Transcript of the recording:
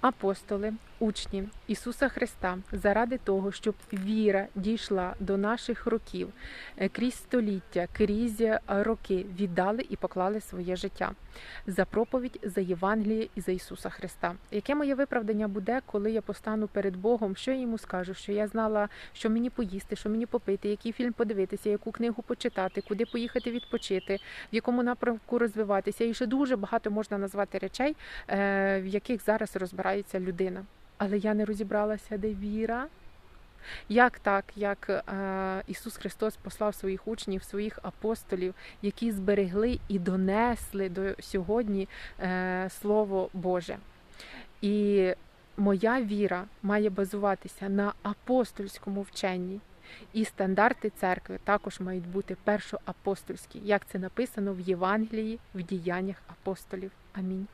Апостоли, учні Ісуса Христа, заради того, щоб віра дійшла до наших років е, крізь століття, крізь роки, віддали і поклали своє життя за проповідь, за Євангеліє і за Ісуса Христа. Яке моє виправдання буде, коли я постану перед Богом? Що я йому скажу? Що я знала, що мені поїсти, що мені попити, який фільм подивитися, яку книгу почитати, куди поїхати відпочити, в якому напрямку розвиватися. І ще дуже багато можна назвати речей, е, в яких зараз розбирається людина. Але я не розібралася, де віра. Як так, як е, Ісус Христос послав своїх учнів, своїх апостолів, які зберегли і донесли до сьогодні е, Слово Боже. І моя віра має базуватися на апостольському вченні. І стандарти церкви також мають бути першоапостольські, як це написано в Євангелії, в діяннях апостолів. Амінь.